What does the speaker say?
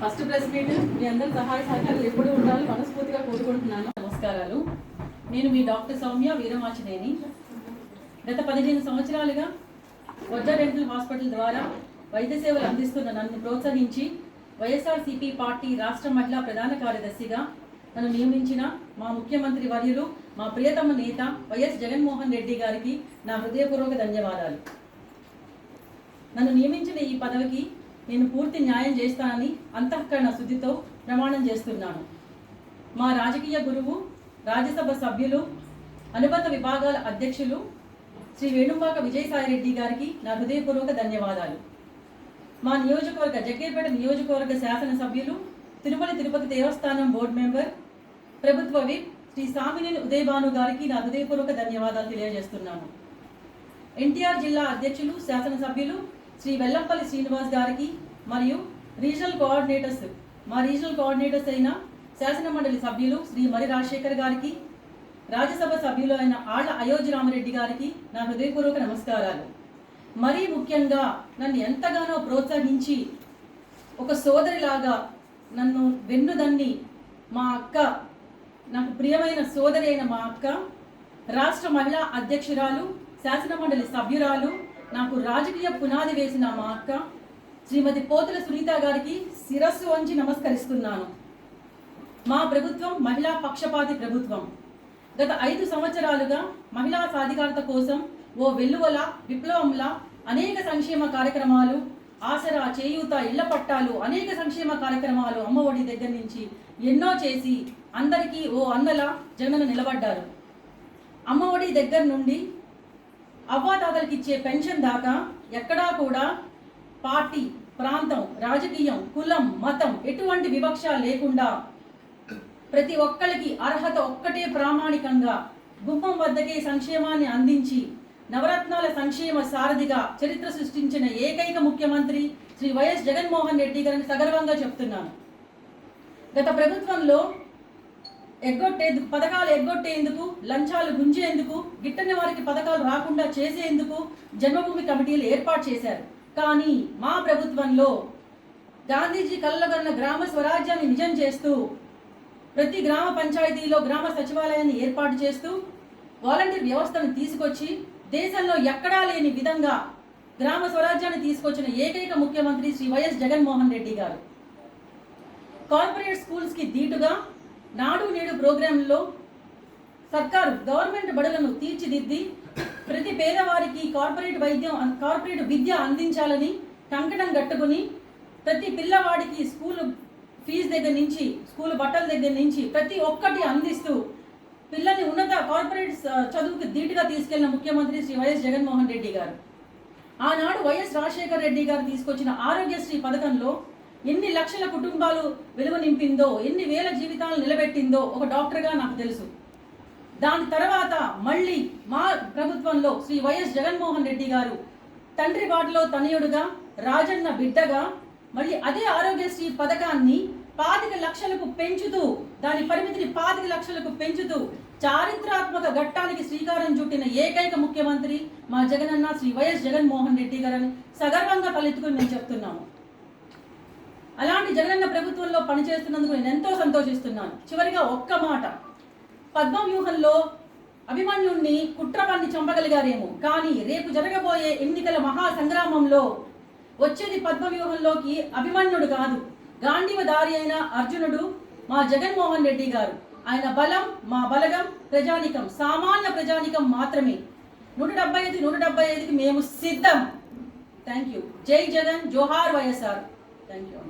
First press meet me అందరి సహాయ సహకారాలు ఎప్పుడు ఉండాలి మనస్ఫూర్తిగా కోరుకుంటున్నాను. నమస్కారాలు. నేను మీ డాక్టర్ సౌమ్య వీరమాచినేని. గత పదిహేను సంవత్సరాలుగా వజ్ర డెంటల్ హాస్పిటల్ ద్వారా వైద్య సేవలు అందిస్తున్న నన్ను ప్రోత్సహించి వైఎస్ఆర్సీపీ పార్టీ రాష్ట్ర మహిళా ప్రధాన కార్యదర్శిగా నన్ను నియమించిన మా ముఖ్యమంత్రి వర్యులు మా ప్రియతమ నేత వైఎస్ జగన్మోహన్ రెడ్డి గారికి నా హృదయపూర్వక ధన్యవాదాలు. నన్ను నియమించిన ఈ పదవికి నేను పూర్తి న్యాయం చేస్తానని అంతఃకరణ శుద్ధితో ప్రమాణం చేస్తున్నాను. మా రాజకీయ గురువు రాజ్యసభ సభ్యులు అనుబంధ విభాగాల అధ్యక్షులు శ్రీ వేణుంబాక విజయసాయిరెడ్డి గారికి నా హృదయపూర్వక ధన్యవాదాలు. మా నియోజకవర్గ జగ్గేపేట నియోజకవర్గ శాసనసభ్యులు తిరుమల తిరుపతి దేవస్థానం బోర్డు మెంబర్ ప్రభుత్వ విప్ శ్రీ సామినేని ఉదయభాను గారికి నా హృదయపూర్వక ధన్యవాదాలు తెలియజేస్తున్నాను. ఎన్టీఆర్ జిల్లా అధ్యక్షులు శాసనసభ్యులు శ్రీ వెల్లంపల్లి శ్రీనివాస్ గారికి మరియు రీజనల్ కోఆర్డినేటర్స్ మా రీజనల్ కోఆర్డినేటర్స్ అయిన శాసనమండలి సభ్యులు శ్రీ మరి రాజశేఖర్ గారికి రాజ్యసభ సభ్యులు అయిన ఆళ్ళ అయోధ్య రామరెడ్డి గారికి నా హృదయపూర్వక నమస్కారాలు. మరీ ముఖ్యంగా నన్ను ఎంతగానో ప్రోత్సహించి ఒక సోదరిలాగా నన్ను వెన్నుదన్ని మా అక్క నాకు ప్రియమైన సోదరి అయిన మా అక్క రాష్ట్ర మహిళా అధ్యక్షురాలు శాసనమండలి సభ్యురాలు నాకు రాజకీయ పునాది వేసిన మా అక్క శ్రీమతి పోతుల సునీత గారికి శిరస్సు వంచి నమస్కరిస్తున్నాను. మా ప్రభుత్వం మహిళా పక్షపాతి ప్రభుత్వం. గత ఐదు సంవత్సరాలుగా మహిళా సాధికారత కోసం ఓ వెల్లువల విప్లవంలా అనేక సంక్షేమ కార్యక్రమాలు ఆసరా చేయూత ఇళ్ళ పట్టాలు అనేక సంక్షేమ కార్యక్రమాలు అమ్మఒడి దగ్గర నుంచి ఎన్నో చేసి అందరికీ ఓ అన్నల జగన్ నిలబడ్డారు. అమ్మఒడి దగ్గర నుండి అవ్వాతాతలకి ఇచ్చే పెన్షన్ దాకా ఎక్కడా కూడా పార్టీ ప్రాంతం రాజకీయం కులం మతం ఎటువంటి వివక్ష లేకుండా ప్రతి ఒక్కరికి అర్హత ఒక్కటే ప్రామాణికంగా గుమ్మం వద్దకే సంక్షేమాన్ని అందించి నవరత్నాల సంక్షేమ సారథిగా చరిత్ర సృష్టించిన ఏకైక ముఖ్యమంత్రి శ్రీ వైఎస్ జగన్మోహన్ రెడ్డి గారిని సగర్వంగా చెప్తున్నాను. గత ప్రభుత్వంలో ఎగ్గొట్టే పథకాలు ఎగ్గొట్టేందుకు లంచాలు గుంజేందుకు గిట్టని వారికి పథకాలు రాకుండా చేసేందుకు జన్మభూమి కమిటీలు ఏర్పాటు చేశారు. కానీ మా ప్రభుత్వంలో గాంధీజీ కళ్ళగన్న గ్రామ స్వరాజ్యాన్ని నిజం చేస్తూ ప్రతి గ్రామ పంచాయతీలో గ్రామ సచివాలయాన్ని ఏర్పాటు చేస్తూ వాలంటీర్ వ్యవస్థను తీసుకొచ్చి దేశంలో ఎక్కడా లేని విధంగా గ్రామ స్వరాజ్యాన్ని తీసుకొచ్చిన ఏకైక ముఖ్యమంత్రి శ్రీ వైఎస్ జగన్మోహన్ రెడ్డి గారు. కార్పొరేట్ స్కూల్స్కి దీటుగా ధీటుగా నాడు నేడు ప్రోగ్రాంలో సర్కారు గవర్నమెంట్ బడులను తీర్చిదిద్ది ప్రతి పేదవారికి కార్పొరేట్ వైద్యం కార్పొరేట్ విద్య అందించాలని కంకణం కట్టుకుని ప్రతి పిల్లవాడికి స్కూల్ ఫీజు దగ్గర నుంచి స్కూల్ బట్టల దగ్గర నుంచి ప్రతి ఒక్కటి అందిస్తూ పిల్లల్ని ఉన్నత కార్పొరేట్ చదువుకు ధీటుగా తీసుకెళ్ళిన ముఖ్యమంత్రి శ్రీ వైఎస్ జగన్మోహన్ రెడ్డి గారు. ఆనాడు వైఎస్ రాజశేఖర రెడ్డి గారు తీసుకొచ్చిన ఆరోగ్యశ్రీ పథకంలో ఎన్ని లక్షల కుటుంబాలు విలువ నింపిందో ఎన్ని వేల జీవితాలు నిలబెట్టిందో ఒక డాక్టర్గా నాకు తెలుసు. దాని తర్వాత మళ్ళీ మా ప్రభుత్వంలో శ్రీ వైఎస్ జగన్మోహన్ రెడ్డి గారు తండ్రి బాటలో తనయుడుగా రాజన్న బిడ్డగా మళ్ళీ అదే ఆరోగ్యశ్రీ పథకాన్ని పాతిక లక్షలకు పెంచుతూ దాని పరిమితిని పాతిక లక్షలకు పెంచుతూ చారిత్రాత్మక ఘట్టానికి శ్రీకారం చుట్టిన ఏకైక ముఖ్యమంత్రి మా జగనన్న శ్రీ వైఎస్ జగన్మోహన్ రెడ్డి గారని సగర్వంగా తలెత్తుకుని నేను చెప్తున్నాను అలాంటి జగనన్న ప్రభుత్వంలో పనిచేస్తున్నందుకు నేను ఎంతో సంతోషిస్తున్నాను. చివరిగా ఒక్క మాట. పద్మవ్యూహంలో అభిమన్యుణ్ణి కుట్రపాన్ని చంపగలిగారేమో. కానీ రేపు జరగబోయే ఎన్నికల మహా సంగ్రామంలో వచ్చేది పద్మవ్యూహంలోకి అభిమన్యుడు కాదు. గాంధీవ దారి అయిన అర్జునుడు మా జగన్మోహన్ రెడ్డి గారు. ఆయన బలం మా బలగం ప్రజానికం సామాన్య ప్రజానికం మాత్రమే. నూట డెబ్బై ఐదు నూట డెబ్బై ఐదుకి మేము సిద్ధం. థ్యాంక్ యూ జై జగన్ జోహార్ వైఎస్ఆర్. Thank you